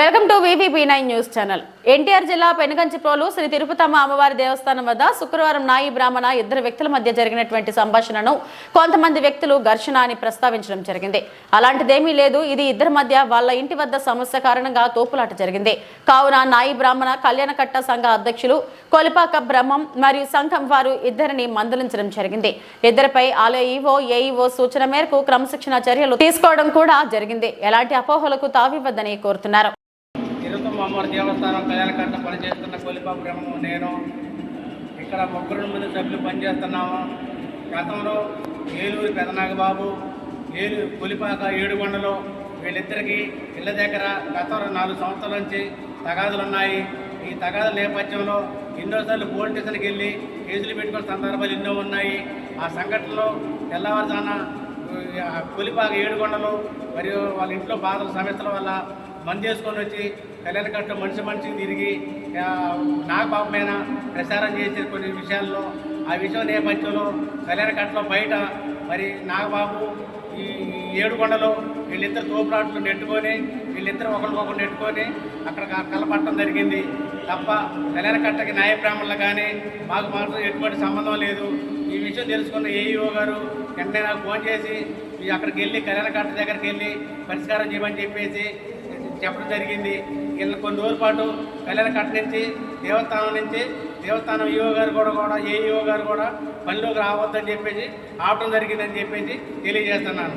Welcome to VVP nine news channel. NTR జిల్లా పెనుగంచిప్రోలు శ్రీ తిరుపతమ్మ అమ్మవారి దేవస్థానం వద్ద శుక్రవారం నాయి బ్రాహ్మణ ఇద్దరు వ్యక్తుల మధ్య జరిగినటువంటి సంభాషణను కొంతమంది వ్యక్తులు ఘర్షణ అని ప్రస్తావించడం జరిగింది. అలాంటిదేమీ లేదు. ఇది ఇద్దరి మధ్య వాళ్ళ ఇంటి వద్ద సమస్య కారణంగా తోపులాట జరిగింది. కావున నాయి బ్రాహ్మణ కళ్యాణకట్ట సంఘ అధ్యక్షులు కొలిపాక బ్రహ్మం మరియు సంఘం వారు ఇద్దరిని మందలించడం జరిగింది. ఇద్దరిపై ఆలయ ఈవో ఏఈఓ సూచన మేరకు క్రమశిక్షణ చర్యలు తీసుకోవడం కూడా జరిగింది. ఎలాంటి అపోహలకు తావివ్వద్దని కోరుతున్నారు. అమ్మవారి దేవస్థానం కళ్యాణకట్ట పనిచేస్తున్న కొలిపాపు బ్రహ్మము. నేను ఇక్కడ ముగ్గురు మంది సభ్యులు పనిచేస్తున్నాము. గతంలో ఏలూరు పెదనాగబాబు ఏలూరు కొలిపాక ఏడుగొండలో వీళ్ళిద్దరికీ ఇళ్ళ దగ్గర గతంలో నాలుగు సంవత్సరాల నుంచి తగాదులు ఉన్నాయి. ఈ తగాదుల నేపథ్యంలో ఎన్నోసార్లు పోలీస్ స్టేషన్కి వెళ్ళి కేసులు పెట్టుకున్న సందర్భాలు ఎన్నో ఉన్నాయి. ఆ సంఘటనలో తెల్లవారుజాన కొలిపాక ఏడుగొండలు మరియు వాళ్ళ ఇంట్లో బాధల సమస్యల వల్ల మంది చేసుకొని వచ్చి కళ్యాణకట్ట మనిషి మనిషికి తిరిగి నాగబాబు మీద ప్రచారం చేసే కొన్ని విషయాల్లో ఆ విషయం నేపథ్యంలో కళ్యాణకట్టలో బయట మరి నాగబాబు ఈ ఏడుకొండలో వీళ్ళిద్దరు తోపులాట్లు నెట్టుకొని వీళ్ళిద్దరు ఒకరికొకరు నెట్టుకొని అక్కడ కలపట్టడం జరిగింది. తప్ప కళ్యాణకట్టకి న్యాయ బ్రాహ్మణులు కానీ మాకు మాత్రం ఎటువంటి సంబంధం లేదు. ఈ విషయం తెలుసుకున్న ఏఈఓ గారు వెంటనే నాకు ఫోన్ చేసి అక్కడికి వెళ్ళి కళ్యాణకట్ట దగ్గరికి వెళ్ళి పరిష్కారం చేయమని చెప్పేసి చెప్పడం జరిగింది. వీళ్ళని కొన్ని రోజుల పాటు కళ్యాణకట్ట నుంచి దేవస్థానం నుంచి దేవస్థానం ఈఓ గారు కూడా కూడా ఏఈఓ గారు కూడా పనిలోకి రావద్దని చెప్పేసి ఆపడం జరిగిందని చెప్పేసి తెలియజేస్తున్నాను.